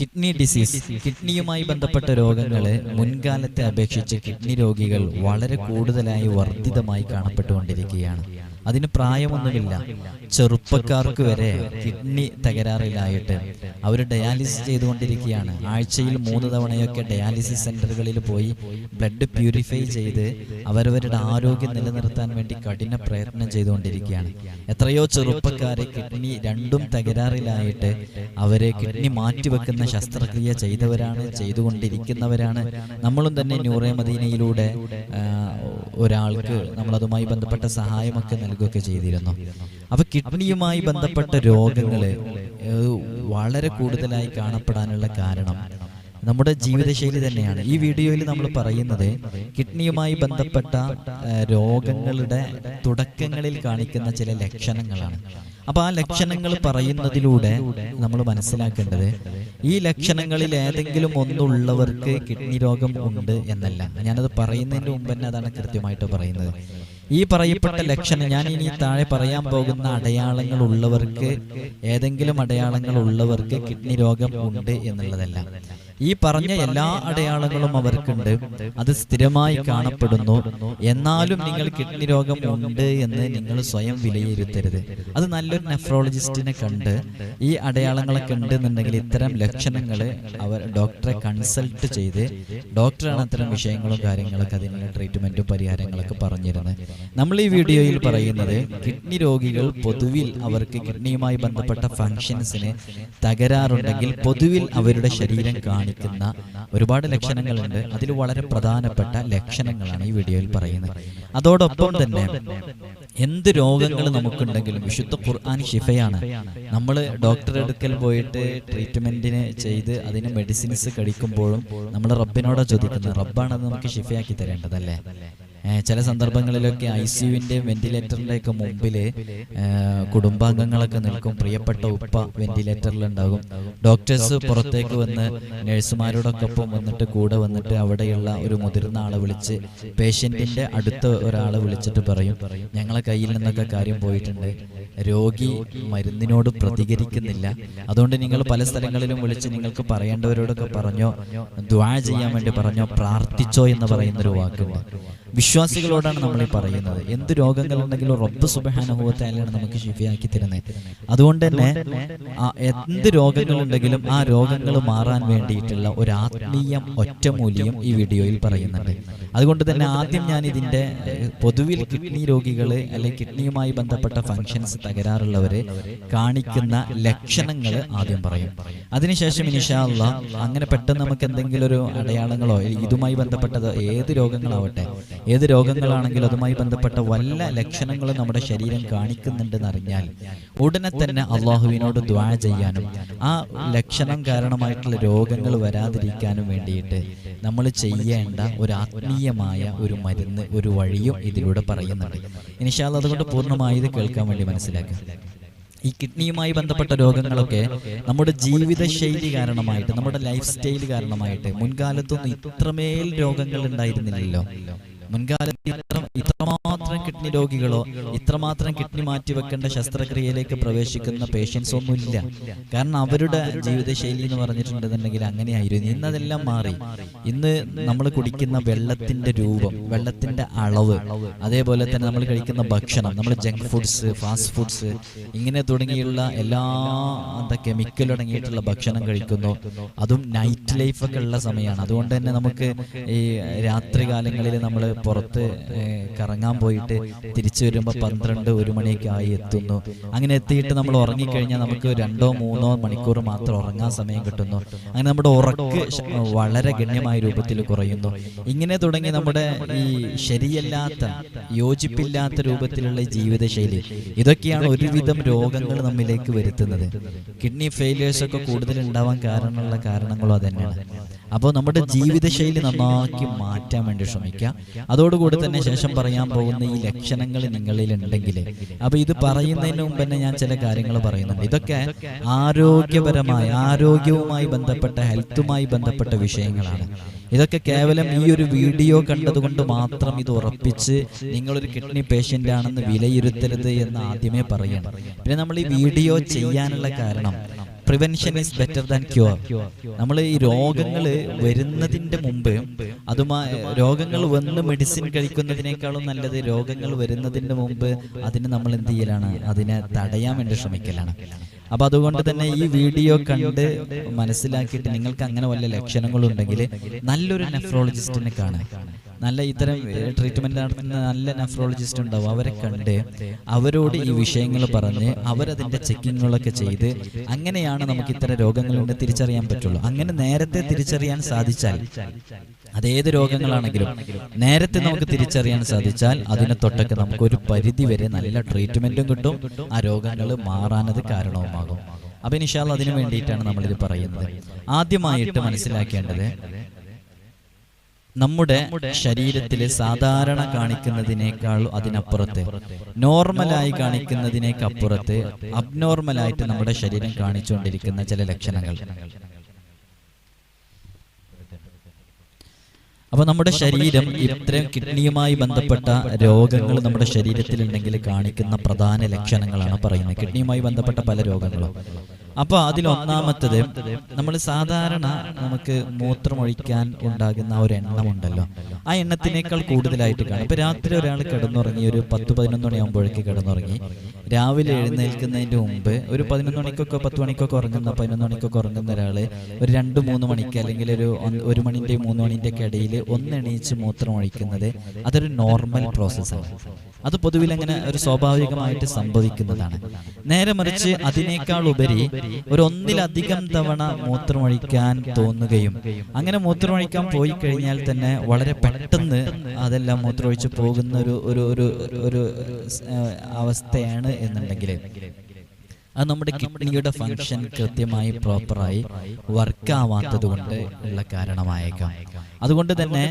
Kidney disease കിഡ്നിയുമായി ബന്ധപ്പെട്ട രോഗങ്ങളെ മുൻകാലത്തെ അപേക്ഷിച്ച് കിഡ്നി രോഗികൾ വളരെ കൂടുതലായി വർദ്ധിതമായി കാണപ്പെട്ടുകൊണ്ടിരിക്കുകയാണ്. അതിന് പ്രായമൊന്നുമില്ല. ചെറുപ്പക്കാർക്ക് വരെ കിഡ്നി തകരാറിലായിട്ട് അവർ ഡയാലിസിസ് ചെയ്തുകൊണ്ടിരിക്കുകയാണ്. ആഴ്ചയിൽ മൂന്ന് തവണയൊക്കെ ഡയാലിസിസ് സെന്ററുകളിൽ പോയി ബ്ലഡ് പ്യൂരിഫൈ ചെയ്ത് അവരവരുടെ ആരോഗ്യം നിലനിർത്താൻ വേണ്ടി കഠിന പ്രയത്നം ചെയ്തുകൊണ്ടിരിക്കുകയാണ്. എത്രയോ ചെറുപ്പക്കാരെ കിഡ്നി രണ്ടും തകരാറിലായിട്ട് അവരെ കിഡ്നി മാറ്റിവെക്കുന്ന ശസ്ത്രക്രിയ ചെയ്തവരാണ് ചെയ്തുകൊണ്ടിരിക്കുന്നവരാണ്. നമ്മളും തന്നെ ന്യൂറേ മദീനയിലൂടെ ആ, ഒരാൾക്ക് നമ്മൾ അതുമായി ബന്ധപ്പെട്ട സഹായമൊക്കെ നൽകുകയൊക്കെ ചെയ്തിരുന്നു. അപ്പൊ കിഡ്നിയുമായി ബന്ധപ്പെട്ട രോഗങ്ങൾ വളരെ കൂടുതലായി കാണപ്പെടാനുള്ള കാരണം നമ്മുടെ ജീവിതശൈലി തന്നെയാണ്. ഈ വീഡിയോയിൽ നമ്മൾ പറയുന്നത് കിഡ്നിയുമായി ബന്ധപ്പെട്ട രോഗങ്ങളുടെ തുടക്കങ്ങളിൽ കാണിക്കുന്ന ചില ലക്ഷണങ്ങളാണ്. അപ്പൊ ആ ലക്ഷണങ്ങൾ പറയുന്നതിലൂടെ നമ്മൾ മനസ്സിലാക്കേണ്ടത് ഈ ലക്ഷണങ്ങളിൽ ഏതെങ്കിലും ഒന്നുള്ളവർക്ക് കിഡ്നി രോഗം ഉണ്ട് എന്നല്ല. ഞാനത് പറയുന്നതിന് മുമ്പ് തന്നെ അതാണ് കൃത്യമായിട്ട് പറയുന്നത്. ഈ പറയപ്പെട്ട ലക്ഷണം ഞാൻ ഇനി താഴെ പറയാൻ പോകുന്ന അടയാളങ്ങൾ ഉള്ളവർക്ക് ഏതെങ്കിലും അടയാളങ്ങൾ ഉള്ളവർക്ക് കിഡ്നി രോഗം ഉണ്ട് എന്നുള്ളതല്ല. ഈ പറഞ്ഞ എല്ലാ അടയാളങ്ങളും അവർക്കുണ്ട്. അത് സ്ഥിരമായി കാണപ്പെടുന്നു. എന്നാലും നിങ്ങൾ കിഡ്നി രോഗം ഉണ്ട് എന്ന് നിങ്ങൾ സ്വയം വിലയിരുത്തരുത്. അത് നല്ലൊരു നെഫ്രോളജിസ്റ്റിനെ കണ്ട് ഈ അടയാളങ്ങളൊക്കെ ഉണ്ട് എന്നുണ്ടെങ്കിൽ ഇത്തരം ലക്ഷണങ്ങൾ അവർ ഡോക്ടറെ കൺസൾട്ട് ചെയ്ത് ഡോക്ടറാണ് അത്തരം വിഷയങ്ങളും കാര്യങ്ങളൊക്കെ അതിനുള്ള ട്രീറ്റ്മെന്റും പരിഹാരങ്ങളൊക്കെ പറഞ്ഞിരുന്നത്. നമ്മൾ ഈ വീഡിയോയിൽ പറയുന്നത് കിഡ്നി രോഗികൾ പൊതുവിൽ അവർക്ക് കിഡ്നിയുമായി ബന്ധപ്പെട്ട ഫങ്ഷൻസിന് തകരാറുണ്ടെങ്കിൽ പൊതുവിൽ അവരുടെ ശരീരം കാണിക്കുന്ന ഒരുപാട് ലക്ഷണങ്ങളുണ്ട്. അതിൽ വളരെ പ്രധാനപ്പെട്ട ലക്ഷണങ്ങളാണ് ഈ വീഡിയോയിൽ പറയുന്നത്. അതോടൊപ്പം തന്നെ എന്ത് രോഗങ്ങൾ നമുക്കുണ്ടെങ്കിലും വിശുദ്ധ ഖുർആൻ ഷിഫയാണ് നമ്മൾ ഡോക്ടറെ അടുക്കൽ പോയിട്ട് ട്രീറ്റ്മെന്റിന് ചെയ്ത് അതിന് മെഡിസിൻസ് കഴിക്കുമ്പോഴും നമ്മൾ റബ്ബിനോടാ ചോദിക്കുന്നത് റബ്ബാണ് നമുക്ക് ഷിഫയാക്കി തരേണ്ടതല്ലേ? ചില സന്ദർഭങ്ങളിലൊക്കെ ഐ സിയുവിന്റെയും വെന്റിലേറ്ററിന്റെയൊക്കെ മുമ്പിൽ കുടുംബാംഗങ്ങളൊക്കെ നിൽക്കും. പ്രിയപ്പെട്ട ഉപ്പ വെന്റിലേറ്ററിലുണ്ടാകും. ഡോക്ടേഴ്സ് പുറത്തേക്ക് വന്ന് നഴ്സുമാരോടൊക്കെ ഒപ്പം വന്നിട്ട് കൂടെ വന്നിട്ട് അവിടെയുള്ള ഒരു മുതിർന്ന ആളെ വിളിച്ച് പേഷ്യന്റിന്റെ അടുത്ത ഒരാളെ വിളിച്ചിട്ട് പറയും. ഞങ്ങളെ കയ്യിൽ നിന്നൊക്കെ കാര്യം പോയിട്ടുണ്ട്. രോഗി മരുന്നിനോട് പ്രതികരിക്കുന്നില്ല. അതുകൊണ്ട് നിങ്ങൾ പല സ്ഥലങ്ങളിലും വിളിച്ച് നിങ്ങൾക്ക് പറയേണ്ടവരോടൊക്കെ പറഞ്ഞോ ദ്വാ ചെയ്യാൻ വേണ്ടി പറഞ്ഞോ പ്രാർത്ഥിച്ചോ എന്ന് പറയുന്നൊരു വാക്കുണ്ട്. വിശ്വാസികളോടാണ് നമ്മൾ ഈ പറയുന്നത്. എന്ത് രോഗങ്ങൾ ഉണ്ടെങ്കിലും റബ്ബ് സുബഹാനുഭവത്തായാണ് നമുക്ക് ശിഫിയാക്കി തരുന്നത്. അതുകൊണ്ട് തന്നെ എന്ത് രോഗങ്ങളുണ്ടെങ്കിലും ആ രോഗങ്ങൾ മാറാൻ വേണ്ടിയിട്ടുള്ള ഒരു ആത്മീയം ഒറ്റമൂല്യം ഈ വീഡിയോയിൽ പറയുന്നുണ്ട്. അതുകൊണ്ട് തന്നെ ആദ്യം ഞാൻ ഇതിന്റെ പൊതുവിൽ കിഡ്നി രോഗികൾ അല്ലെങ്കിൽ കിഡ്നിയുമായി ബന്ധപ്പെട്ട ഫങ്ഷൻസ് തകരാറുള്ളവര് കാണിക്കുന്ന ലക്ഷണങ്ങൾ ആദ്യം പറയും. അതിനുശേഷം ഇനിഷാല്ല അങ്ങനെ പെട്ടെന്ന് നമുക്ക് എന്തെങ്കിലും ഒരു അടയാളങ്ങളോ ഇതുമായി ബന്ധപ്പെട്ടത് ഏത് രോഗങ്ങളാവട്ടെ ഏത് രോഗങ്ങളാണെങ്കിലും അതുമായി ബന്ധപ്പെട്ട വല്ല ലക്ഷണങ്ങളും നമ്മുടെ ശരീരം കാണിക്കുന്നുണ്ടെന്ന് അറിഞ്ഞാൽ ഉടനെ തന്നെ അള്ളാഹുവിനോട് ദ്വാ ചെയ്യാനും ആ ലക്ഷണം കാരണമായിട്ടുള്ള രോഗങ്ങൾ വരാതിരിക്കാനും വേണ്ടിയിട്ട് നമ്മൾ ചെയ്യേണ്ട ഒരു ആത്മീയമായ ഒരു മരുന്ന് ഒരു വഴിയും ഇതിലൂടെ പറയുന്നുണ്ട്. ഇനിഷാൽ അതുകൊണ്ട് പൂർണമായി ഇത് കേൾക്കാൻ വേണ്ടി മനസ്സിലാക്കാം ഈ കിഡ്നിയുമായി ബന്ധപ്പെട്ട രോഗങ്ങളൊക്കെ നമ്മുടെ ജീവിതശൈലി കാരണമായിട്ട് നമ്മുടെ ലൈഫ് സ്റ്റൈൽ കാരണമായിട്ട് മുൻകാലത്തൊന്നും ഇത്രമേൽ രോഗങ്ങൾ ഉണ്ടായിരുന്നില്ലല്ലോ. മുൻകാലത്ത് ഇത്ര ഇത്രമാത്രം കിഡ്നി രോഗികളോ ഇത്രമാത്രം കിഡ്നി മാറ്റി വെക്കേണ്ട ശസ്ത്രക്രിയയിലേക്ക് പ്രവേശിക്കുന്ന പേഷ്യൻസ് ഒന്നുമില്ല കാരണം അവരുടെ ജീവിതശൈലി എന്ന് പറഞ്ഞിട്ടുണ്ടെന്നുണ്ടെങ്കിൽ അങ്ങനെയായിരുന്നു. ഇന്ന് അതെല്ലാം മാറി. ഇന്ന് നമ്മൾ കുടിക്കുന്ന വെള്ളത്തിന്റെ രൂപം വെള്ളത്തിന്റെ അളവ് അതേപോലെ തന്നെ നമ്മൾ കഴിക്കുന്ന ഭക്ഷണം നമ്മൾ ജങ്ക് ഫുഡ്സ് ഫാസ്റ്റ് ഫുഡ്സ് ഇങ്ങനെ തുടങ്ങിയുള്ള എല്ലാ എന്താ കെമിക്കൽ അടങ്ങിയിട്ടുള്ള ഭക്ഷണം കഴിക്കുന്നു. അതും നൈറ്റ് ലൈഫ് ഒക്കെ ഉള്ള സമയമാണ്. അതുകൊണ്ട് തന്നെ നമുക്ക് ഈ രാത്രി കാലങ്ങളിൽ നമ്മൾ പുറത്ത് കറങ്ങാൻ പോയിട്ട് തിരിച്ചു വരുമ്പോൾ പന്ത്രണ്ട് ഒരു മണിയൊക്കെ ആയി എത്തുന്നു. അങ്ങനെ എത്തിയിട്ട് നമ്മൾ ഉറങ്ങിക്കഴിഞ്ഞാൽ നമുക്ക് രണ്ടോ മൂന്നോ മണിക്കൂർ മാത്രം ഉറങ്ങാൻ സമയം കിട്ടുന്നു. അങ്ങനെ നമ്മുടെ ഉറക്ക് വളരെ ഗണ്യമായ രൂപത്തിൽ കുറയുന്നു. ഇങ്ങനെ തുടങ്ങി നമ്മുടെ ഈ ശരിയല്ലാത്ത യോജിപ്പില്ലാത്ത രൂപത്തിലുള്ള ജീവിതശൈലി. ഇതൊക്കെയാണ് ഒരുവിധം രോഗങ്ങൾ നമ്മിലേക്ക് വരുത്തുന്നത്. കിഡ്നി ഫെയിലിയേഴ്സ് ഒക്കെ കൂടുതൽ ഉണ്ടാവാൻ കാരണമുള്ള കാരണങ്ങളും അതന്നെയാണ് അപ്പോൾ നമ്മുടെ ജീവിതശൈലി നന്നാക്കി മാറ്റാൻ വേണ്ടി ശ്രമിക്കുക. അതോടുകൂടി തന്നെ ശേഷം പറയാൻ പോകുന്ന ഈ ലക്ഷണങ്ങൾ നിങ്ങളിൽ ഉണ്ടെങ്കിൽ. അപ്പോൾ ഇത് പറയുന്നതിന് മുമ്പ് തന്നെ ഞാൻ ചില കാര്യങ്ങൾ പറയുന്നുണ്ട്. ഇതൊക്കെ ആരോഗ്യപരമായ ആരോഗ്യവുമായി ബന്ധപ്പെട്ട ഹെൽത്തുമായി ബന്ധപ്പെട്ട വിഷയങ്ങളാണ്. ഇതൊക്കെ കേവലം ഈ ഒരു വീഡിയോ കണ്ടതുകൊണ്ട് മാത്രം ഇത് ഉറപ്പിച്ച് നിങ്ങളൊരു കിഡ്നി പേഷ്യന്റ് ആണെന്ന് വിലയിരുത്തരുത് എന്ന് ആദ്യമേ പറയണം. പിന്നെ നമ്മൾ ഈ വീഡിയോ ചെയ്യാനുള്ള കാരണം prevention is better than cure നമ്മൾ ഈ രോഗങ്ങൾ വരുന്നതിന്റെ മുമ്പ് അതുമായി രോഗങ്ങൾ വന്ന് മെഡിസിൻ കഴിക്കുന്നതിനേക്കാളും നല്ലത് രോഗങ്ങൾ വരുന്നതിന് മുമ്പ് അതിന് നമ്മൾ എന്ത് ചെയ്യലാണ്? അതിനെ തടയാൻ വേണ്ടി ശ്രമിക്കലാണ്. അപ്പൊ അതുകൊണ്ട് തന്നെ ഈ വീഡിയോ കണ്ട് മനസ്സിലാക്കിയിട്ട് നിങ്ങൾക്ക് അങ്ങനെ വല്ല ലക്ഷണങ്ങളും ലക്ഷണങ്ങളുണ്ടെങ്കിൽ നല്ലൊരു നെഫ്രോളജിസ്റ്റിനെ കാണാൻ നല്ല ഇത്തരം ട്രീറ്റ്മെന്റ് നടത്തുന്ന നല്ല നെഫ്രോളജിസ്റ്റ് ഉണ്ടാവും. അവരെ കണ്ട് അവരോട് ഈ വിഷയങ്ങൾ പറഞ്ഞ് അവരതിന്റെ ചെക്കിങ്ങുകളൊക്കെ ചെയ്ത് അങ്ങനെയാണ് നമുക്ക് ഇത്തരം രോഗങ്ങളുണ്ട് തിരിച്ചറിയാൻ പറ്റുള്ളൂ. അങ്ങനെ നേരത്തെ തിരിച്ചറിയാൻ സാധിച്ചാൽ അതേത് രോഗങ്ങളാണെങ്കിലും നേരത്തെ നമുക്ക് തിരിച്ചറിയാൻ സാധിച്ചാൽ അതിനെ തൊട്ടൊക്കെ നമുക്ക് ഒരു പരിധി വരെ നല്ല ട്രീറ്റ്മെന്റും കിട്ടും. ആ രോഗങ്ങൾ മാറാനത് കാരണവുമാകും. അപ്പൊ ഇനിഷാൽ അതിനു വേണ്ടിയിട്ടാണ് നമ്മളിത് പറയുന്നത്. ആദ്യമായിട്ട് മനസ്സിലാക്കേണ്ടത് നമ്മുടെ ശരീരത്തിൽ സാധാരണ കാണിക്കുന്നതിനേക്കാൾ അതിനപ്പുറത്ത് നോർമലായി കാണിക്കുന്നതിനേക്കപ്പുറത്ത് അബ്നോർമലായിട്ട് നമ്മുടെ ശരീരം കാണിച്ചുകൊണ്ടിരിക്കുന്ന ചില ലക്ഷണങ്ങൾ. അപ്പൊ നമ്മുടെ ശരീരം ഇത്രയും കിഡ്നിയുമായി ബന്ധപ്പെട്ട രോഗങ്ങൾ നമ്മുടെ ശരീരത്തിൽ ഉണ്ടെങ്കിൽ കാണിക്കുന്ന പ്രധാന ലക്ഷണങ്ങളാണ് പറയുന്നത്. കിഡ്നിയുമായി ബന്ധപ്പെട്ട പല രോഗങ്ങളും. അപ്പൊ അതിൽ ഒന്നാമത്തത് നമ്മൾ സാധാരണ നമുക്ക് മൂത്രമൊഴിക്കാൻ ഉണ്ടാകുന്ന ഒരു എണ്ണമുണ്ടല്ലോ. ആ എണ്ണത്തിനേക്കാൾ കൂടുതലായിട്ട് കാണും. ഇപ്പൊ രാത്രി ഒരാൾ കിടന്നുറങ്ങി ഒരു പത്ത് പതിനൊന്ന് മണിയാകുമ്പോഴേക്ക് കിടന്നുറങ്ങി. രാവിലെ എഴുന്നേൽക്കുന്നതിന്റെ മുമ്പ് ഒരു പതിനൊന്ന് മണിക്കൊക്കെ പത്ത് മണിക്കൊക്കെ ഉറങ്ങുന്ന പതിനൊന്ന് മണിക്കൊക്കെ ഉറങ്ങുന്ന ഒരാൾ ഒരു രണ്ട് മൂന്ന് മണിക്ക് അല്ലെങ്കിൽ ഒരു ഒരു മണിന്റെ മൂന്ന് മണിന്റെ ഒക്കെ ഇടയിൽ ഒന്ന് എണീച്ച് മൂത്രം ഒഴിക്കുന്നത് അതൊരു നോർമൽ പ്രോസസ്സാണ് അത് പൊതുവിൽ അങ്ങനെ ഒരു സ്വാഭാവികമായിട്ട് സംഭവിക്കുന്നതാണ്. നേരെ മറിച്ച് അതിനേക്കാൾ ഉപരി ഒരു ഒന്നിലധികം തവണ മൂത്രമൊഴിക്കാൻ തോന്നുകയും അങ്ങനെ മൂത്രമൊഴിക്കാൻ പോയി കഴിഞ്ഞാൽ തന്നെ വളരെ പെട്ടെന്ന് അതെല്ലാം മൂത്രമൊഴിച്ച് പോകുന്ന ഒരു ഒരു ഒരു അവസ്ഥയാണ് എന്നുണ്ടെങ്കിൽ അത് നമ്മുടെ കിഡ്നിയുടെ ഫംഗ്ഷൻ കൃത്യമായി പ്രോപ്പറായി വർക്ക് ആവാത്തത് കൊണ്ട് ഉള്ള കാരണമായേക്കാം. അതുകൊണ്ട് തന്നെ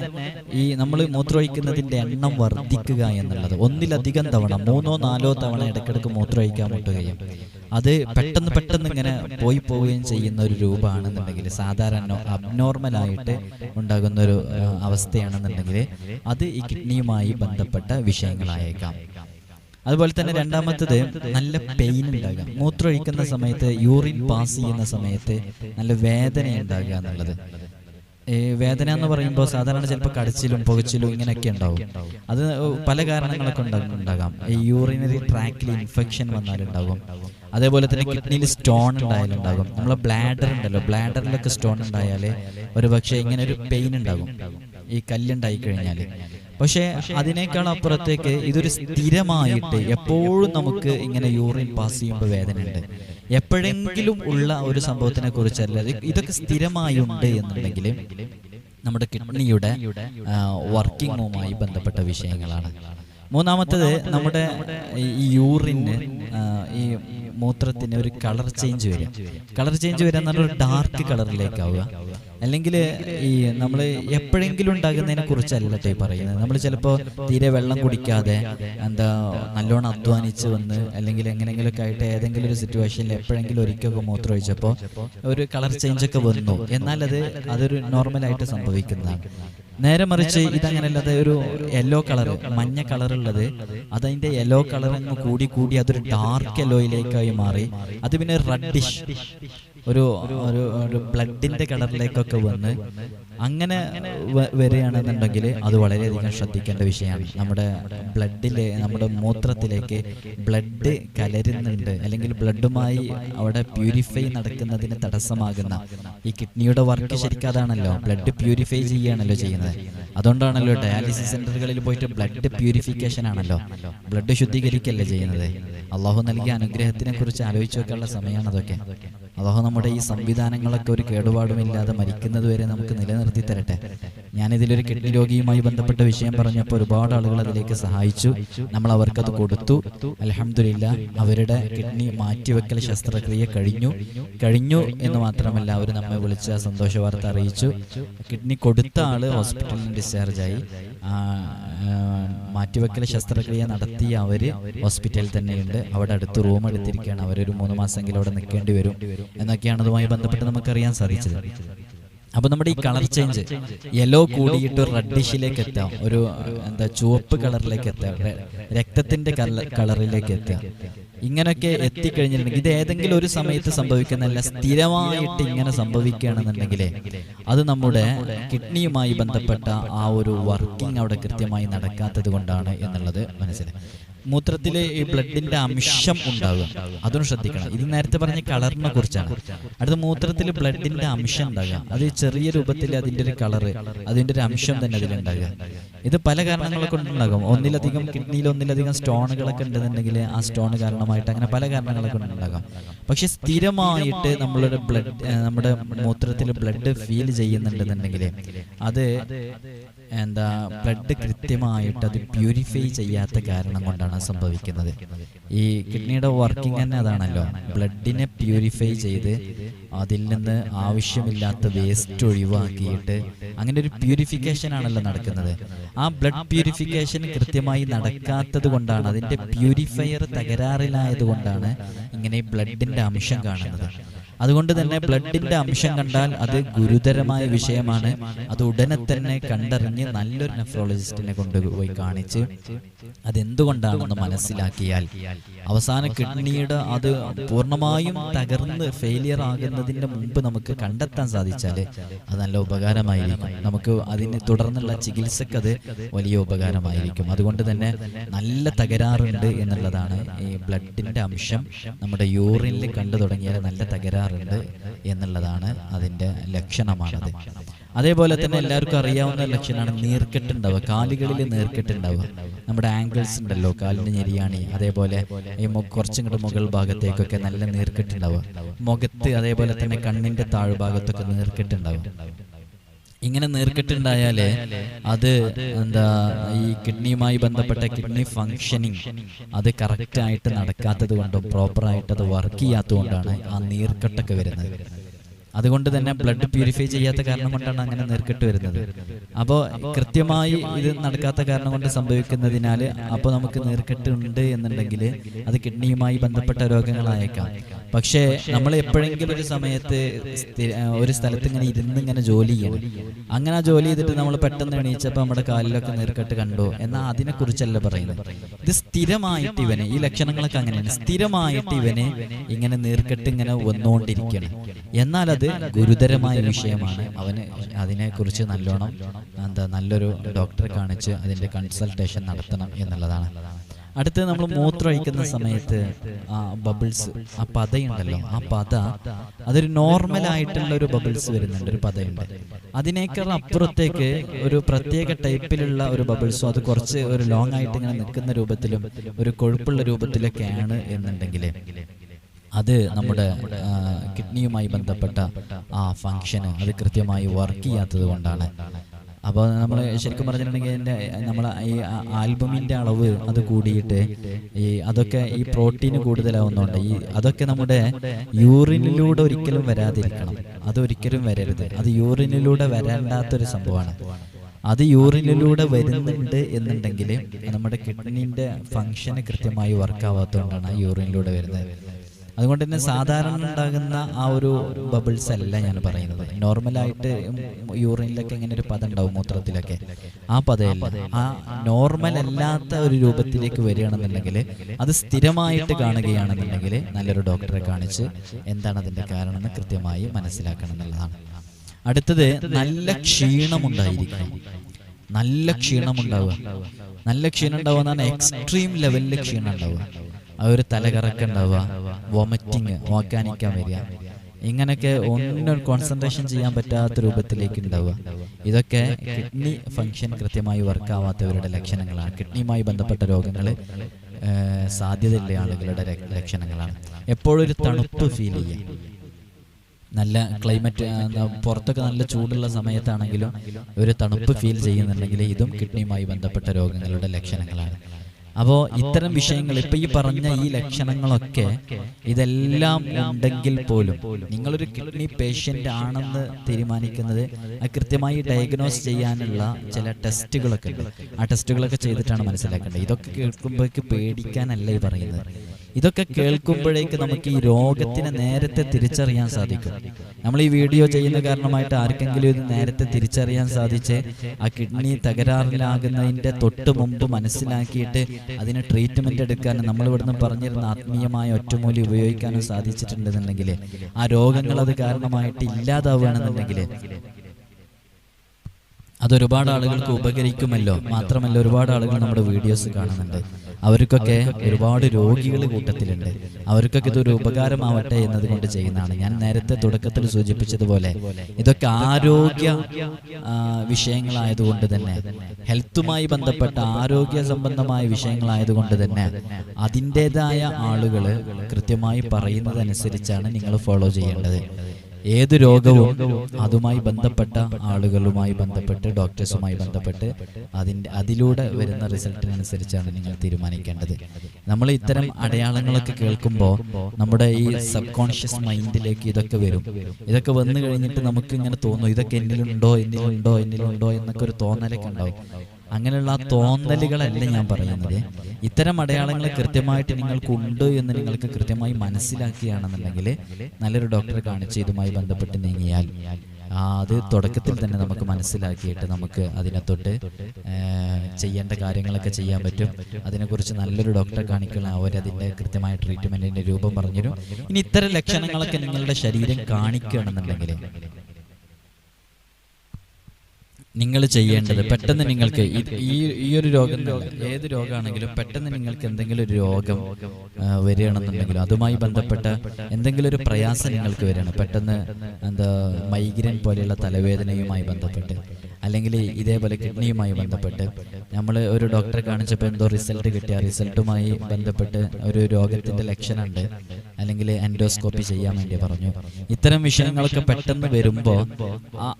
ഈ നമ്മൾ മൂത്രമൊഴിക്കുന്നതിന്റെ എണ്ണം വർദ്ധിക്കുക എന്നുള്ളത് ഒന്നിലധികം തവണ മൂന്നോ നാലോ തവണ ഇടയ്ക്കിടയ്ക്ക് മൂത്രമൊഴിക്കാൻ മുട്ടുകയും അത് പെട്ടെന്ന് പെട്ടെന്ന് ഇങ്ങനെ പോയി പോവുകയും ചെയ്യുന്ന ഒരു രൂപമാണെന്നുണ്ടെങ്കിൽ സാധാരണ അബ്നോർമലായിട്ട് ഉണ്ടാകുന്ന ഒരു അവസ്ഥയാണെന്നുണ്ടെങ്കിൽ അത് ഈ കിഡ്നിയുമായി ബന്ധപ്പെട്ട വിഷയങ്ങളായേക്കാം. അതുപോലെ തന്നെ രണ്ടാമത്തത് നല്ല പെയിൻ ഉണ്ടാകുക മൂത്രമൊഴിക്കുന്ന സമയത്ത് യൂറിൻ പാസ് ചെയ്യുന്ന സമയത്ത് നല്ല വേദന ഉണ്ടാകുക എന്നുള്ളത്. ഈ വേദന എന്ന് പറയുമ്പോൾ സാധാരണ ചിലപ്പോൾ കടച്ചിലും പുകച്ചിലും ഇങ്ങനെയൊക്കെ ഉണ്ടാവും. അത് പല കാരണങ്ങളൊക്കെ ഉണ്ടാകും. ഉണ്ടാകാം. ഈ യൂറിനറി ട്രാക്കിൽ ഇൻഫെക്ഷൻ വന്നാലുണ്ടാകും അതേപോലെ തന്നെ കിഡ്നിയിൽ സ്റ്റോൺ ഉണ്ടായാലുണ്ടാകും നമ്മളെ ബ്ലാഡർ ഉണ്ടല്ലോ ബ്ലാഡറിലൊക്കെ സ്റ്റോൺ ഉണ്ടായാൽ ഒരു പക്ഷേ ഇങ്ങനെ ഒരു പെയിൻ ഉണ്ടാകും. ഈ കല്ലുണ്ടായി കഴിഞ്ഞാൽ പക്ഷേ അതിനേക്കാൾ അപ്പുറത്തേക്ക് ഇതൊരു സ്ഥിരമായിട്ട് എപ്പോഴും നമുക്ക് ഇങ്ങനെ യൂറിൻ പാസ് ചെയ്യുമ്പോൾ വേദനയുണ്ട്. എപ്പോഴെങ്കിലും ഉള്ള ഒരു സംഭവത്തിനെ കുറിച്ചല്ല ഇതൊക്കെ സ്ഥിരമായി ഉണ്ട് എന്നുണ്ടെങ്കിൽ നമ്മുടെ കിഡ്നിയുടെ വർക്കിങ്ങുമായി ബന്ധപ്പെട്ട വിഷയങ്ങളാണ്. മൂന്നാമത്തത് നമ്മുടെ ഈ യൂറിന് ഈ മൂത്രത്തിന് ഒരു കളർ ചേഞ്ച് വരിക കളർ ചേഞ്ച് വരിക എന്ന് ഡാർക്ക് കളറിലേക്കാവുക അല്ലെങ്കിൽ ഈ നമ്മൾ എപ്പോഴെങ്കിലും ഉണ്ടാകുന്നതിനെ കുറിച്ചല്ല ടൈ പറയുന്നത്? നമ്മൾ ചിലപ്പോൾ തീരെ വെള്ളം കുടിക്കാതെ എന്താ നല്ലോണം അധ്വാനിച്ച് വന്ന് അല്ലെങ്കിൽ എങ്ങനെയെങ്കിലുമൊക്കെ ആയിട്ട് ഏതെങ്കിലും ഒരു സിറ്റുവേഷനിൽ എപ്പോഴെങ്കിലും ഒരിക്കലൊക്കെ മൂത്രം ഒഴിച്ചപ്പോൾ ഒരു കളർ ചേഞ്ച് ഒക്കെ വന്നു. എന്നാൽ അത് അതൊരു നോർമലായിട്ട് സംഭവിക്കുന്നതാണ്. നേരെ മറിച്ച് ഇതങ്ങനല്ലാതെ ഒരു യെല്ലോ കളർ മഞ്ഞ കളർ ഉള്ളത് അതതിന്റെ യെല്ലോ കളർ കൂടി കൂടി അതൊരു ഡാർക്ക് യെല്ലോയിലേക്കായി മാറി. അത് പിന്നെ റെഡിഷ് ഒരു ഒരു ഒരു ബ്ലഡിന്റെ കളറിലേക്കൊക്കെ വന്ന് അങ്ങനെ വരികയാണെന്നുണ്ടെങ്കിൽ അത് വളരെയധികം ശ്രദ്ധിക്കേണ്ട വിഷയമാണ്. നമ്മുടെ ബ്ലഡിലെ നമ്മുടെ മൂത്രത്തിലേക്ക് ബ്ലഡ് കലരുന്നുണ്ട്. അല്ലെങ്കിൽ ബ്ലഡുമായി അവിടെ പ്യൂരിഫൈ നടക്കുന്നതിന് തടസ്സമാകുന്ന ഈ കിഡ്നിയുടെ വർക്ക് ശരിക്കും അതാണല്ലോ ബ്ലഡ് പ്യൂരിഫൈ ചെയ്യുകയാണല്ലോ ചെയ്യുന്നത്. അതുകൊണ്ടാണല്ലോ ഡയാലിസിസ് സെന്ററുകളിൽ പോയിട്ട് ബ്ലഡ് പ്യൂരിഫിക്കേഷൻ ആണല്ലോ. ബ്ലഡ് ശുദ്ധീകരിക്കല്ലേ ചെയ്യുന്നത്? അള്ളാഹു നൽകിയ അനുഗ്രഹത്തിനെ കുറിച്ച് ആലോചിച്ച് വെക്കാനുള്ള സമയമാണ് അതൊക്കെ അള്ളാഹു നമ്മുടെ ഈ സംവിധാനങ്ങളൊക്കെ ഒരു കേടുപാടുമില്ലാതെ മരിക്കുന്നത് വരെ നമുക്ക് നിലനിർത്തി തരട്ടെ ഞാനിതിലൊരു കിഡ്നി രോഗിയുമായി ബന്ധപ്പെട്ട വിഷയം പറഞ്ഞപ്പോൾ ഒരുപാട് ആളുകൾ അതിലേക്ക് സഹായിച്ചു. നമ്മൾ അവർക്കത് കൊടുത്തു. അലഹമില്ല അവരുടെ കിഡ്നി മാറ്റിവെക്കൽ ശസ്ത്രക്രിയ കഴിഞ്ഞു. കഴിഞ്ഞു എന്ന് മാത്രമല്ല അവർ നമ്മെ വിളിച്ച സന്തോഷ വാർത്ത അറിയിച്ചു. കിഡ്നി കൊടുത്ത ആൾ ഹോസ്പിറ്റലിൽ ഡിസ്ചാർജായി മാറ്റിവെക്കൽ ശസ്ത്രക്രിയ നടത്തിയ അവർ ഹോസ്പിറ്റലിൽ തന്നെയുണ്ട്. അവിടെ അടുത്ത് റൂം എടുത്തിരിക്കുകയാണ്. അവരൊരു മൂന്ന് മാസമെങ്കിലും അവിടെ നിൽക്കേണ്ടി വരും. എന്നൊക്കെയാണ് അതുമായി ബന്ധപ്പെട്ട് നമുക്കറിയാൻ സാധിച്ചത്. അപ്പൊ നമ്മുടെ ഈ കളർ ചേഞ്ച് യെല്ലോ കൂടിയിട്ട് റെഡിഷിലേക്ക് എത്താം. ഒരു എന്താ ചുവപ്പ് കളറിലേക്ക് എത്താം. രക്തത്തിന്റെ കളറിലേക്ക് എത്താം. ഇങ്ങനെയൊക്കെ എത്തിക്കഴിഞ്ഞിട്ടുണ്ടെങ്കിൽ ഇത് ഏതെങ്കിലും ഒരു സമയത്ത് സംഭവിക്കുന്നതല്ല സ്ഥിരമായിട്ട് ഇങ്ങനെ സംഭവിക്കുകയാണെന്നുണ്ടെങ്കിൽ അത് നമ്മുടെ കിഡ്നിയുമായി ബന്ധപ്പെട്ട ആ ഒരു വർക്കിംഗ് അവിടെ കൃത്യമായി നടക്കാത്തത് കൊണ്ടാണ് എന്നുള്ളത് മനസ്സിലായി. മൂത്രത്തിൽ ഈ ബ്ലഡിന്റെ അംശം ഉണ്ടാകും. അതും ശ്രദ്ധിക്കണം. ഇത് നേരത്തെ പറഞ്ഞ കളറിനെ കുറിച്ചാണ്. അടുത്ത മൂത്രത്തിൽ ബ്ലഡിന്റെ അംശം ഉണ്ടാകുക. അത് ചെറിയ രൂപത്തിൽ അതിന്റെ ഒരു കളറ് അതിന്റെ ഒരു അംശം തന്നെ അതിലുണ്ടാകുക. ഇത് പല കാരണങ്ങളെ കൊണ്ടുണ്ടാകും ഒന്നിലധികം കിഡ്നിയിൽ ഒന്നിലധികം സ്റ്റോണുകളൊക്കെ ഉണ്ടെന്നുണ്ടെങ്കിൽ ആ സ്റ്റോൺ കാരണമായിട്ട് അങ്ങനെ പല കാരണങ്ങളെ കൊണ്ടുണ്ടാകാം പക്ഷെ സ്ഥിരമായിട്ട് നമ്മളുടെ ബ്ലഡ് നമ്മുടെ മൂത്രത്തിൽ ബ്ലഡ് ഫീൽ ചെയ്യുന്നുണ്ടെന്നുണ്ടെങ്കിൽ അത് എന്താ ബ്ലഡ് കൃത്യമായിട്ട് അത് പ്യൂരിഫൈ ചെയ്യാത്ത കാരണം കൊണ്ടാണ് സംഭവിക്കുന്നത്. ഈ കിഡ്നിയുടെ വർക്കിംഗ് തന്നെ അതാണല്ലോ. ബ്ലഡിനെ പ്യൂരിഫൈ ചെയ്ത് അതിൽ നിന്ന് ആവശ്യമില്ലാത്ത വേസ്റ്റ് ഒഴിവാക്കിയിട്ട് അങ്ങനെ ഒരു പ്യൂരിഫിക്കേഷൻ ആണല്ലോ നടക്കുന്നത്. ആ ബ്ലഡ് പ്യൂരിഫിക്കേഷൻ കൃത്യമായി നടക്കാത്തത് കൊണ്ടാണ് അതിന്റെ പ്യൂരിഫയർ തകരാറിലായത് കൊണ്ടാണ് ഇങ്ങനെ ബ്ലഡിന്റെ അംശം കാണുന്നത്. അതുകൊണ്ട് തന്നെ ബ്ലഡിന്റെ അംശം കണ്ടാൽ അത് ഗുരുതരമായ വിഷയമാണ്. അത് ഉടനെ തന്നെ കണ്ടറിഞ്ഞ് നല്ലൊരു നെഫ്രോളജിസ്റ്റിനെ കൊണ്ടുപോയി കാണിച്ച് അതെന്തുകൊണ്ടാണെന്ന് മനസ്സിലാക്കിയാൽ അവസാന കിഡ്നിയുടെ അത് പൂർണമായും തകർന്ന് ഫെയിലിയർ ആകുന്നതിന്റെ മുമ്പ് നമുക്ക് കണ്ടെത്താൻ സാധിച്ചാൽ അത് നല്ല ഉപകാരമായിരിക്കും. നമുക്ക് അതിന് തുടർന്നുള്ള ചികിത്സക്ക് അത് വലിയ ഉപകാരമായിരിക്കും. അതുകൊണ്ട് തന്നെ നല്ല തകരാറുണ്ട് എന്നുള്ളതാണ് ഈ ബ്ലഡിന്റെ അംശം. നമ്മുടെ യൂറിനിൽ കണ്ടു തുടങ്ങിയാൽ നല്ല തകരാറുണ്ട് എന്നുള്ളതാണ് അതിന്റെ ലക്ഷണമാണത്. അതേപോലെ തന്നെ എല്ലാവർക്കും അറിയാവുന്ന ലക്ഷണമാണ് നീർക്കെട്ടുണ്ടാവുക. കാലുകളിൽ നീർക്കെട്ടുണ്ടാവുക. നമ്മുടെ ആംഗിൾസ് ഉണ്ടല്ലോ കാലിന്റെ ഞെരിയാണി. അതേപോലെ ഈ കുറച്ചും കൂടെ മുകൾ ഭാഗത്തേക്കൊക്കെ നല്ല നീർക്കെട്ടുണ്ടാവുക. മുഖത്ത് അതേപോലെ തന്നെ കണ്ണിന്റെ താഴ്ഭാഗത്തൊക്കെ നീർക്കെട്ടുണ്ടാവുക. ഇങ്ങനെ നേർക്കെട്ടുണ്ടായാൽ അത് എന്താ ഈ കിഡ്നിയുമായി ബന്ധപ്പെട്ട കിഡ്നി ഫങ്ഷനിങ് അത് കറക്റ്റ് ആയിട്ട് നടക്കാത്തത് കൊണ്ടും പ്രോപ്പറായിട്ട് അത് വർക്ക് ചെയ്യാത്തത് കൊണ്ടാണ് ആ നീർക്കെട്ടൊക്കെ വരുന്നത്. അതുകൊണ്ട് തന്നെ ബ്ലഡ് പ്യൂരിഫൈ ചെയ്യാത്ത കാരണം കൊണ്ടാണ് അങ്ങനെ നീർക്കെട്ട് വരുന്നത്. അപ്പോൾ കൃത്യമായി ഇത് നടക്കാത്ത കാരണം കൊണ്ട് സംഭവിക്കുന്നതിനാൽ അപ്പോൾ നമുക്ക് നേർക്കെട്ട് ഉണ്ട് എന്നുണ്ടെങ്കിൽ അത് കിഡ്നിയുമായി ബന്ധപ്പെട്ട രോഗങ്ങളായേക്കാം. പക്ഷേ നമ്മൾ എപ്പോഴെങ്കിലും ഒരു സമയത്ത് ഒരു സ്ഥലത്ത് ഇങ്ങനെ ഇരുന്ന് ഇങ്ങനെ ജോലി ചെയ്യണം. അങ്ങനെ ആ ജോലി ചെയ്തിട്ട് നമ്മൾ പെട്ടെന്ന് എണീച്ചപ്പോൾ നമ്മുടെ കാലിലൊക്കെ നീർക്കെട്ട് കണ്ടു? എന്നാൽ അതിനെക്കുറിച്ചല്ല പറയുന്നത്? ഇത് സ്ഥിരമായിട്ട് ഇവനെ ഈ ലക്ഷണങ്ങളൊക്കെ അങ്ങനെയാണ്. സ്ഥിരമായിട്ട് ഇവനെ ഇങ്ങനെ നീർക്കെട്ട് ഇങ്ങനെ വന്നുകൊണ്ടിരിക്കണം എന്നാൽ അത് ഗുരുതരമായ വിഷയമാണ്. അവന് അതിനെക്കുറിച്ച് നല്ലോണം എന്താ നല്ലൊരു ഡോക്ടറെ കാണിച്ച് അതിന്റെ കൺസൾട്ടേഷൻ നടത്തണം എന്നുള്ളതാണ്. അടുത്ത് നമ്മൾ മൂത്രം ഒഴിക്കുന്ന സമയത്ത് ആ ബബിൾസ് ആ പതയുണ്ടല്ലോ. ആ പത അതൊരു നോർമൽ ആയിട്ടുള്ള ഒരു ബബിൾസ് വരുന്നുണ്ട്. ഒരു പതയുണ്ട്. അതിനേക്കാൾ അപ്പുറത്തേക്ക് ഒരു പ്രത്യേക ടൈപ്പിലുള്ള ഒരു ബബിൾസും അത് കുറച്ച് ഒരു ലോങ് ആയിട്ട് ഇങ്ങനെ നിൽക്കുന്ന രൂപത്തിലും ഒരു കൊഴുപ്പുള്ള രൂപത്തിലൊക്കെയാണ് എന്നുണ്ടെങ്കിൽ അത് നമ്മുടെ കിഡ്നിയുമായി ബന്ധപ്പെട്ട ആ ഫങ്ഷന് അത് കൃത്യമായി വർക്ക് ചെയ്യാത്തത് കൊണ്ടാണ്. അപ്പോൾ നമ്മൾ ശരിക്കും പറഞ്ഞിട്ടുണ്ടെങ്കിൽ എന്റെ നമ്മൾ ഈ ആൽബമിന്റെ അളവ് അത് കൂടിയിട്ട് ഈ അതൊക്കെ ഈ പ്രോട്ടീൻ കൂടുതലാവുന്നുണ്ട്. ഈ അതൊക്കെ നമ്മുടെ യൂറിനിലൂടെ ഒരിക്കലും വരാതിരിക്കണം. അതൊരിക്കലും വരരുത്. അത് യൂറിനിലൂടെ വരേണ്ടാത്തൊരു സംഭവമാണ്. അത് യൂറിനിലൂടെ വരുന്നുണ്ട് എന്നുണ്ടെങ്കിൽ നമ്മുടെ കിഡ്നിന്റെ ഫങ്ഷന് കൃത്യമായി വർക്കാവാത്തതുകൊണ്ടാണ് യൂറിനിലൂടെ വരുന്നത്. അതുകൊണ്ട് തന്നെ സാധാരണ ഉണ്ടാകുന്ന ആ ഒരു ബബിൾസ് അല്ല ഞാൻ പറയുന്നത്. നോർമലായിട്ട് യൂറിനിലൊക്കെ ഇങ്ങനെ ഒരു പദം ഉണ്ടാവും മൂത്രത്തിലൊക്കെ ആ പദമല്ല ആ നോർമൽ അല്ലാത്ത ഒരു രൂപത്തിലേക്ക് വരികയാണെന്നുണ്ടെങ്കിൽ അത് സ്ഥിരമായിട്ട് കാണുകയാണെന്നുണ്ടെങ്കിൽ നല്ലൊരു ഡോക്ടറെ കാണിച്ച് എന്താണ് അതിന്റെ കാരണം എന്ന് കൃത്യമായി മനസ്സിലാക്കണം എന്നുള്ളതാണ്. അടുത്തത് നല്ല ക്ഷീണമുണ്ടായിരിക്കണം നല്ല ക്ഷീണമുണ്ടാവുക. നല്ല ക്ഷീണം ഉണ്ടാവുക എന്നാണ് എക്സ്ട്രീം ലെവലിൽ ക്ഷീണം ഉണ്ടാവുക ആ ഒരു തലകറക്കം ഉണ്ടാവുക വോമിറ്റിങ് ഓക്കാനിക്കാൻ വരിക. ഇങ്ങനെയൊക്കെ ഒന്നും കോൺസെൻട്രേഷൻ ചെയ്യാൻ പറ്റാത്ത രൂപത്തിലേക്ക് ഉണ്ടാവുക. ഇതൊക്കെ കിഡ്നി ഫങ്ഷൻ കൃത്യമായി വർക്ക് ആവാത്തവരുടെ ലക്ഷണങ്ങളാണ്. കിഡ്നിയുമായി ബന്ധപ്പെട്ട രോഗങ്ങൾ സാധ്യതയുള്ള ആളുകളുടെ ലക്ഷണങ്ങളാണ്. എപ്പോഴും ഒരു തണുപ്പ് ഫീൽ ചെയ്യുക. നല്ല ക്ലൈമറ്റ് പുറത്തൊക്കെ നല്ല ചൂടുള്ള സമയത്താണെങ്കിലും ഒരു തണുപ്പ് ഫീൽ ചെയ്യുന്നുണ്ടെങ്കിൽ ഇതും കിഡ്നിയുമായി ബന്ധപ്പെട്ട രോഗങ്ങളുടെ ലക്ഷണങ്ങളാണ്. അപ്പോൾ ഇത്തരം വിഷയങ്ങൾ ഇപ്പൊ ഈ പറഞ്ഞ ഈ ലക്ഷണങ്ങളൊക്കെ ഇതെല്ലാം ഉണ്ടെങ്കിൽ പോലും നിങ്ങളൊരു കിഡ്നി പേഷ്യന്റ് ആണെന്ന് തീരുമാനിക്കുന്നത് കൃത്യമായി ഡയഗ്നോസ് ചെയ്യാനുള്ള ചില ടെസ്റ്റുകളൊക്കെ ഉണ്ട്. ആ ടെസ്റ്റുകളൊക്കെ ചെയ്തിട്ടാണ് മനസ്സിലാക്കേണ്ടത്. ഇതൊക്കെ കേൾക്കുമ്പോഴേക്ക് പേടിക്കാനല്ല ഈ പറയുന്നത്? ഇതൊക്കെ കേൾക്കുമ്പോഴേക്ക് നമുക്ക് ഈ രോഗത്തിനെ നേരത്തെ തിരിച്ചറിയാൻ സാധിക്കും. നമ്മൾ ഈ വീഡിയോ ചെയ്യുന്ന കാരണമായിട്ട് ആർക്കെങ്കിലും ഇത് നേരത്തെ തിരിച്ചറിയാൻ സാധിച്ച്? ആ കിഡ്നി തകരാറിലാകുന്നതിന്റെ തൊട്ട് മുമ്പ് മനസ്സിലാക്കിയിട്ട് അതിന് ട്രീറ്റ്മെന്റ് എടുക്കാനും നമ്മൾ ഇവിടുന്ന് പറഞ്ഞിരുന്ന ആത്മീയമായ ഒറ്റമൂലി ഉപയോഗിക്കാനും സാധിച്ചിട്ടുണ്ടെന്നുണ്ടെങ്കിൽ ആ രോഗങ്ങൾ അത് കാരണമായിട്ട് ഇല്ലാതാവുകയാണെന്നുണ്ടെങ്കിൽ അതൊരുപാട് ആളുകൾക്ക് ഉപകരിക്കുമല്ലോ. മാത്രമല്ല ഒരുപാട് ആളുകൾ നമ്മുടെ വീഡിയോസ് കാണുന്നുണ്ട്. അവർക്കൊക്കെ ഒരുപാട് രോഗികൾ കൂട്ടത്തിലുണ്ട്. അവർക്കൊക്കെ ഇതൊരു ഉപകാരമാവട്ടെ എന്നതുകൊണ്ട് ചെയ്യുന്നതാണ്. ഞാൻ നേരത്തെ തുടക്കത്തിൽ സൂചിപ്പിച്ചതുപോലെ ഇതൊക്കെ ആരോഗ്യ വിഷയങ്ങളായതുകൊണ്ട് തന്നെ ഹെൽത്തുമായി ബന്ധപ്പെട്ട ആരോഗ്യ സംബന്ധമായ വിഷയങ്ങളായതുകൊണ്ട് തന്നെ അതിന്റെതായ ആളുകൾ കൃത്യമായി പറയുന്നതനുസരിച്ചാണ് നിങ്ങൾ ഫോളോ ചെയ്യേണ്ടത്. ഏത് രോഗവും അതുമായി ബന്ധപ്പെട്ട ആളുകളുമായി ബന്ധപ്പെട്ട് ഡോക്ടേഴ്സുമായി ബന്ധപ്പെട്ട് അതിന്റെ അതിലൂടെ വരുന്ന റിസൾട്ടിനനുസരിച്ചാണ് നിങ്ങൾ തീരുമാനിക്കേണ്ടത്. നമ്മൾ ഇത്തരം അടയാളങ്ങളൊക്കെ കേൾക്കുമ്പോൾ നമ്മുടെ ഈ സബ് കോൺഷ്യസ് മൈൻഡിലേക്ക് ഇതൊക്കെ വരും. ഇതൊക്കെ വന്നു കഴിഞ്ഞിട്ട് നമുക്ക് ഇങ്ങനെ തോന്നും ഇതൊക്കെ എന്നിലുണ്ടോ എന്നിലുണ്ടോ എന്നിലുണ്ടോ എന്നൊക്കെ ഒരു തോന്നലൊക്കെ ഉണ്ടാവും. അങ്ങനെയുള്ള ആ തോന്നലുകളല്ല ഞാൻ പറയുന്നത് ഇത്തരം അടയാളങ്ങൾ കൃത്യമായിട്ട് നിങ്ങൾക്കുണ്ട് എന്ന് നിങ്ങൾക്ക് കൃത്യമായി മനസ്സിലാക്കുകയാണെന്നുണ്ടെങ്കിൽ നല്ലൊരു ഡോക്ടറെ കാണിച്ച് ഇതുമായി ബന്ധപ്പെട്ട് നീങ്ങിയാൽ അത് തുടക്കത്തിൽ തന്നെ നമുക്ക് മനസ്സിലാക്കിയിട്ട് നമുക്ക് അതിനെ തൊട്ട് ചെയ്യേണ്ട കാര്യങ്ങളൊക്കെ ചെയ്യാൻ പറ്റും. അതിനെക്കുറിച്ച് നല്ലൊരു ഡോക്ടറെ കാണിക്കണം. അവരതിന്റെ കൃത്യമായ ട്രീറ്റ്മെന്റിന്റെ രൂപം പറഞ്ഞുതരും. ഇനി ഇത്തരം ലക്ഷണങ്ങളൊക്കെ നിങ്ങളുടെ ശരീരം കാണിക്കുകയാണെന്നുണ്ടെങ്കിൽ നിങ്ങൾ ചെയ്യേണ്ടത്. പെട്ടെന്ന് നിങ്ങൾക്ക് ഈ ഈ ഒരു രോഗം ഏത് രോഗമാണെങ്കിലും പെട്ടെന്ന് നിങ്ങൾക്ക് എന്തെങ്കിലും ഒരു രോഗം വരികയാണെന്നുണ്ടെങ്കിലും അതുമായി ബന്ധപ്പെട്ട എന്തെങ്കിലും ഒരു പ്രയാസം നിങ്ങൾക്ക് വരികയാണ്. പെട്ടെന്ന് എന്താ മൈഗ്രൈൻ പോലെയുള്ള തലവേദനയുമായി ബന്ധപ്പെട്ട് അല്ലെങ്കിൽ ഇതേപോലെ കിഡ്നിയുമായി ബന്ധപ്പെട്ട് നമ്മൾ ഒരു ഡോക്ടറെ കാണിച്ചപ്പോൾ എന്തോ റിസൾട്ട് കിട്ടിയ റിസൾട്ടുമായി ബന്ധപ്പെട്ട് ഒരു രോഗത്തിന്റെ ലക്ഷണമുണ്ട്. അല്ലെങ്കിൽ എൻഡോസ്കോപ്പി ചെയ്യാൻ വേണ്ടി പറഞ്ഞു. ഇത്തരം വിഷയങ്ങളൊക്കെ പെട്ടെന്ന് വരുമ്പോൾ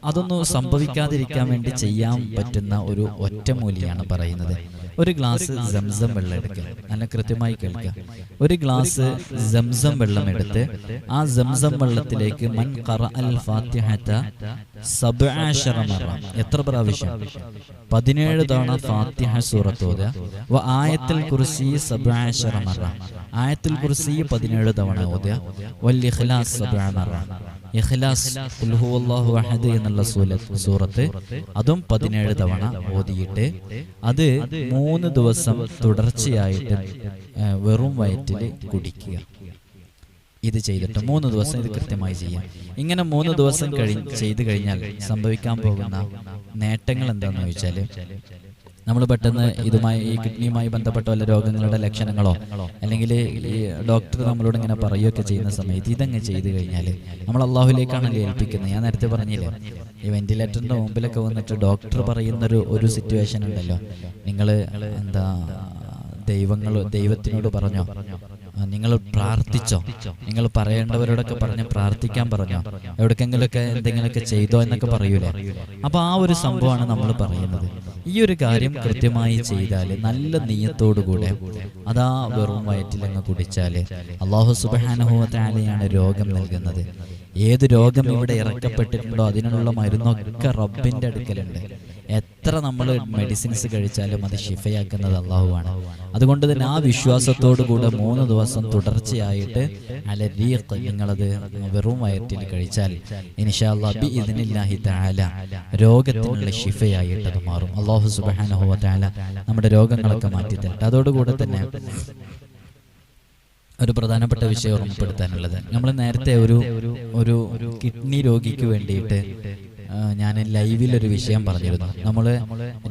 അതൊന്നും സംഭവിക്കാതിരിക്കാൻ വേണ്ടി ചെയ്യാൻ പറ്റുന്ന ഒരു ഒറ്റമൂലിയാണ് പറയുന്നത്. ഒരു ഗ്ലാസ് സംസം വെള്ളം എടുക്കുക. നല്ല കൃത്യമായി കേൾക്കുക. ഒരു ഗ്ലാസ് സംസം വെള്ളം എടുത്ത് ആ സംസം വെള്ളത്തിലേക്ക് മൻ കറ അൽ ഫാത്തിഹത സബ്അശറ മറ. എത്ര പ്രാവശ്യം? പതിനേഴ് തവണ ഫാത്തിഹ സൂറത്തോത് വ ആയത്തുൽ കുറിച്ച് മറ. ആയത്തുൽ കുർസി പതിനേഴ് തവണ ഓതുക. വൽ ഇഖ്ലാസ് സബ്അ മറ. ഇഖ്ലാസ് സൂറത്ത് അതും പതിനേഴ് തവണ ഓതിയിട്ട് അത് മൂന്ന് ദിവസം തുടർച്ചയായിട്ട് വെറും വയറ്റിൽ കുടിക്കുക. ഇത് ചെയ്തിട്ട് മൂന്ന് ദിവസം ഇത് കൃത്യമായി ചെയ്യാം. ഇങ്ങനെ മൂന്ന് ദിവസം കഴി ചെയ്തു കഴിഞ്ഞാൽ സംഭവിക്കാൻ പോകുന്ന നേട്ടങ്ങൾ എന്താണെന്ന് ചോദിച്ചാൽ നമ്മൾ പെട്ടെന്ന് ഇതുമായി ഈ കിഡ്നിയുമായി ബന്ധപ്പെട്ട വല്ല രോഗങ്ങളുടെ ലക്ഷണങ്ങളോ അല്ലെങ്കിൽ ഈ ഡോക്ടർ നമ്മളോട് ഇങ്ങനെ പറയുകയൊക്കെ ചെയ്യുന്ന സമയത്ത് ഇതങ്ങ് ചെയ്തു കഴിഞ്ഞാൽ നമ്മൾ അള്ളാഹുലേക്കാണല്ലോ ഏൽപ്പിക്കുന്നത്. ഞാൻ നേരത്തെ പറഞ്ഞില്ലേ? ഈ വെന്റിലേറ്ററിന്റെ മുമ്പിലൊക്കെ വന്നിട്ട് ഡോക്ടർ പറയുന്നൊരു ഒരു സിറ്റുവേഷൻ ഉണ്ടല്ലോ. നിങ്ങൾ എന്താ ദൈവങ്ങൾ ദൈവത്തിനോട് പറഞ്ഞോ? നിങ്ങൾ പ്രാർത്ഥിച്ചോ? നിങ്ങൾ പറയേണ്ടവരോടൊക്കെ പറഞ്ഞ് പ്രാർത്ഥിക്കാൻ പറഞ്ഞോ? എവിടേക്കെങ്കിലുമൊക്കെ എന്തെങ്കിലുമൊക്കെ ചെയ്തോ എന്നൊക്കെ പറയൂലേ? അപ്പൊ ആ ഒരു സംഭവമാണ് നമ്മൾ പറയുന്നത്. ഈ ഒരു കാര്യം കൃത്യമായി ചെയ്താൽ നല്ല നീയത്തോടുകൂടെ അതാ വെറും വയറ്റിലങ്ങ് കുടിച്ചാൽ അള്ളാഹു സുബാനുഭവത്താലെയാണ് രോഗം നൽകുന്നത്. ഏത് രോഗം ഇവിടെ ഇറക്കപ്പെട്ടിട്ടുണ്ടോ അതിനുള്ള മരുന്നൊക്കെ റബ്ബിന്റെ അടുക്കലുണ്ട്. എത്ര നമ്മൾ മെഡിസിൻസ് കഴിച്ചാലും അത് ഷിഫയാക്കുന്നത് അള്ളാഹുവാണ്. അതുകൊണ്ട് തന്നെ ആ വിശ്വാസത്തോടു കൂടെ മൂന്ന് ദിവസം തുടർച്ചയായിട്ട് അലരീഖ് നിങ്ങളത് വെറും വയറ്റിൽ കഴിച്ചാൽ ഇനിഷാബി ഇതിനില്ലാഹി താല രോഗത്തിനുള്ള ഷിഫയായിട്ട് അത് മാറും. അള്ളാഹു സുബ്ഹാനഹു താല നമ്മുടെ രോഗങ്ങളൊക്കെ മാറ്റി തരട്ടെ. അതോടുകൂടെ തന്നെ ഒരു പ്രധാനപ്പെട്ട വിഷയം ഓർമ്മപ്പെടുത്താനുള്ളത് നമ്മൾ നേരത്തെ ഒരു ഒരു കിഡ്നി രോഗിക്ക് വേണ്ടിയിട്ട് ഞാൻ ലൈവിൽ ഒരു വിഷയം പറഞ്ഞിരുന്നു. നമ്മൾ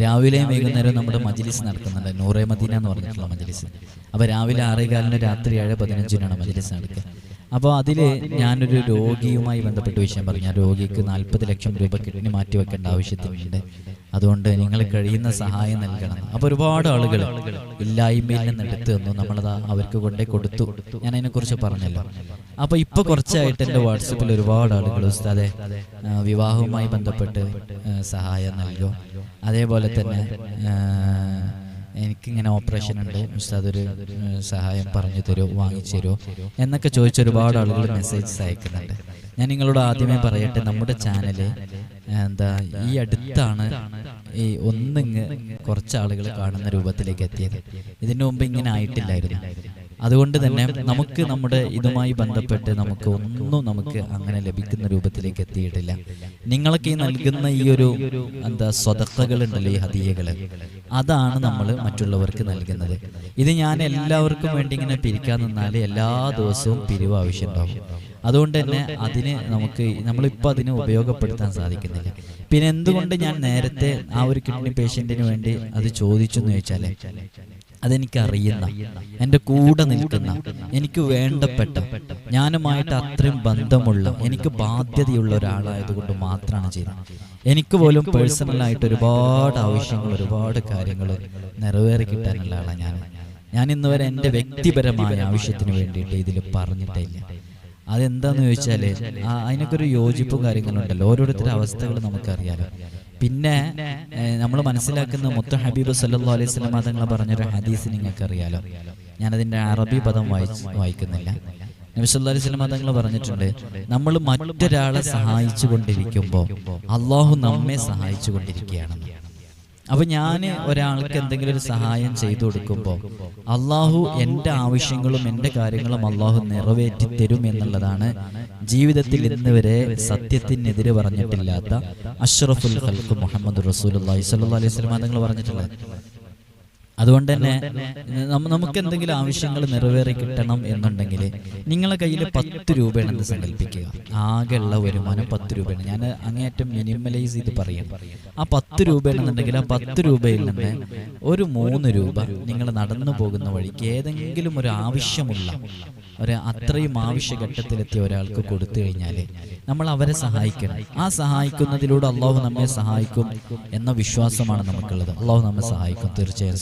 രാവിലെയും വൈകുന്നേരം നമ്മുടെ മജ്ലിസ് നടക്കുന്നുണ്ട്. നൂറേ മദീന എന്ന് പറഞ്ഞിട്ടുള്ള മജ്ലിസ്. അപ്പോൾ രാവിലെ ആറേകാലിന് രാത്രി ഏഴ് പതിനഞ്ചിനാണ് മജ്ലിസ് നടക്കുക. അപ്പോൾ അതിൽ ഞാനൊരു രോഗിയുമായി ബന്ധപ്പെട്ട വിഷയം പറഞ്ഞു. രോഗിക്ക് നാൽപ്പത് ലക്ഷം രൂപ കിഡ്നി മാറ്റി വെക്കേണ്ട ആവശ്യത്തിനുണ്ട്. അതുകൊണ്ട് നിങ്ങൾ കഴിയുന്ന സഹായം നൽകണം. അപ്പോൾ ഒരുപാട് ആളുകൾ ഇല്ലായ്മയിൽ നിന്ന് എടുത്തു തന്നു. നമ്മളത് അവർക്ക് കൊണ്ടേ കൊടുത്തു. ഞാൻ അതിനെക്കുറിച്ച് പറഞ്ഞല്ലോ. അപ്പോൾ ഇപ്പോൾ കുറച്ചായിട്ട് എന്റെ വാട്സപ്പിൽ ഒരുപാട് ആളുകൾ ഉസ്താദെ വിവാഹവുമായി ബന്ധപ്പെട്ട് സഹായം നൽകും. അതേപോലെ തന്നെ എനിക്കിങ്ങനെ ഓപ്പറേഷൻ ഉണ്ട്. ഉസ്താദ് ഒരു സഹായം പറഞ്ഞു തരുമോ വാങ്ങിച്ചു തരുമോ എന്നൊക്കെ ചോദിച്ച ഒരുപാട് ആളുകൾ മെസ്സേജസ് അയക്കുന്നുണ്ട്. ഞാൻ നിങ്ങളോട് ആദ്യമേ പറയട്ടെ നമ്മുടെ ചാനൽ എന്താ ഈ അടുത്താണ് ഈ ഒന്നിങ്ങ് കുറച്ച് ആളുകൾ കാണുന്ന രൂപത്തിലേക്ക് എത്തിയത്. ഇതിനു മുമ്പ് ഇങ്ങനെ ആയിട്ടില്ലായിരുന്നു. അതുകൊണ്ട് തന്നെ നമുക്ക് നമ്മുടെ ഇതുമായി ബന്ധപ്പെട്ട് നമുക്ക് ഒന്നും നമുക്ക് അങ്ങനെ ലഭിക്കുന്ന രൂപത്തിലേക്ക് എത്തിയിട്ടില്ല. നിങ്ങളൊക്കെ ഈ നൽകുന്ന ഈ ഒരു എന്താ സ്വതക്കകൾ ഉണ്ടല്ലോ ഈ ഹതിയകൾ അതാണ് നമ്മൾ മറ്റുള്ളവർക്ക് നൽകുന്നത്. ഇത് ഞാൻ എല്ലാവർക്കും വേണ്ടി ഇങ്ങനെ പിരിക്കാൻ നിന്നാൽ എല്ലാ ദിവസവും പിരിവ് ആവശ്യമുണ്ടാവും. അതുകൊണ്ട് തന്നെ അതിന് നമുക്ക് നമ്മളിപ്പോൾ അതിനെ ഉപയോഗപ്പെടുത്താൻ സാധിക്കുന്നില്ല. പിന്നെ എന്തുകൊണ്ട് ഞാൻ നേരത്തെ ആ ഒരു കിഡ്നി പേഷ്യന്റിന് വേണ്ടി അത് ചോദിച്ചു എന്ന് ചോദിച്ചാൽ അതെനിക്കറിയുന്ന എന്റെ കൂടെ നിൽക്കുന്ന എനിക്ക് വേണ്ടപ്പെട്ട ഞാനുമായിട്ട് അത്രയും ബന്ധമുള്ള എനിക്ക് ബാധ്യതയുള്ള ഒരാളായതുകൊണ്ട് മാത്രമാണ് ചെയ്യുന്നത്. എനിക്ക് പോലും പേഴ്സണലായിട്ട് ഒരുപാട് ആവശ്യങ്ങൾ ഒരുപാട് കാര്യങ്ങൾ നിറവേറി കിട്ടാനുള്ള ആളാണ് ഞാൻ ഞാൻ ഇന്ന് വരെ എന്റെ വ്യക്തിപരമായ ആവശ്യത്തിന് വേണ്ടിയിട്ട് ഇതിൽ പറഞ്ഞിട്ടില്ല. അതെന്താന്ന് ചോദിച്ചാൽ ആ അതിനൊക്കെ ഒരു യോജിപ്പും കാര്യങ്ങളും ഉണ്ടല്ലോ. ഓരോരുത്തരുടെ അവസ്ഥകൾ നമുക്കറിയാലോ. പിന്നെ നമ്മൾ മനസ്സിലാക്കുന്ന മുത്ത ഹബീബ് സല്ലാ അലൈഹി വസല്ലം തങ്ങൾ പറഞ്ഞൊരു ഹദീസ് നിങ്ങൾക്ക് അറിയാലോ ഞാനതിന്റെ അറബി പദം വായിച്ച് വായിക്കുന്നില്ല. നബി സല്ലല്ലാഹു അലൈഹി വസല്ലം തങ്ങൾ പറഞ്ഞിട്ടുണ്ട് നമ്മൾ മറ്റൊരാളെ സഹായിച്ചു കൊണ്ടിരിക്കുമ്പോൾ അള്ളാഹു നമ്മെ സഹായിച്ചു കൊണ്ടിരിക്കുകയാണെന്ന് അപ്പൊ ഞാൻ ഒരാൾക്ക് എന്തെങ്കിലും ഒരു സഹായം ചെയ്തു കൊടുക്കുമ്പോൾ അള്ളാഹു എന്റെ ആവശ്യങ്ങളും എന്റെ കാര്യങ്ങളും അള്ളാഹു നിറവേറ്റി തരും എന്നുള്ളതാണ് ജീവിതത്തിൽ ഇന്ന് വരെ സത്യത്തിനെതിരെ പറഞ്ഞിട്ടില്ലാത്ത അഷ്റഫുൽ ഖൽക്ക് മുഹമ്മദ് റസൂൽ അള്ളാഹി സല്ലാ അലൈഹി തങ്ങൾ പറഞ്ഞിട്ടുള്ളത്. അതുകൊണ്ട് തന്നെ നമുക്ക് എന്തെങ്കിലും ആവശ്യങ്ങൾ നിറവേറി കിട്ടണം എന്നുണ്ടെങ്കിൽ നിങ്ങളെ കയ്യിൽ പത്ത് രൂപയാണെന്ന് സങ്കല്പിക്കുക. ആകെയുള്ള വരുമാനം പത്ത് രൂപയാണ്. ഞാൻ അങ്ങേയറ്റം മിനിമലൈസ് ചെയ്ത് പറയും. ആ പത്ത് രൂപയാണെന്നുണ്ടെങ്കിൽ ആ പത്ത് രൂപയിൽ നിന്ന് ഒരു മൂന്ന് രൂപ നിങ്ങൾ നടന്നു പോകുന്ന വഴിക്ക് ഏതെങ്കിലും ഒരു ആവശ്യമുള്ള ഒരു അത്രയും ആവശ്യഘട്ടത്തിലെത്തിയ ഒരാൾക്ക് കൊടുത്തു കഴിഞ്ഞാൽ നമ്മൾ അവരെ സഹായിക്കണം. ആ സഹായിക്കുന്നതിലൂടെ അള്ളാഹു നമ്മെ സഹായിക്കും എന്ന വിശ്വാസമാണ് നമുക്കുള്ളത്. അള്ളാഹു നമ്മെ സഹായിക്കും. തീർച്ചയായും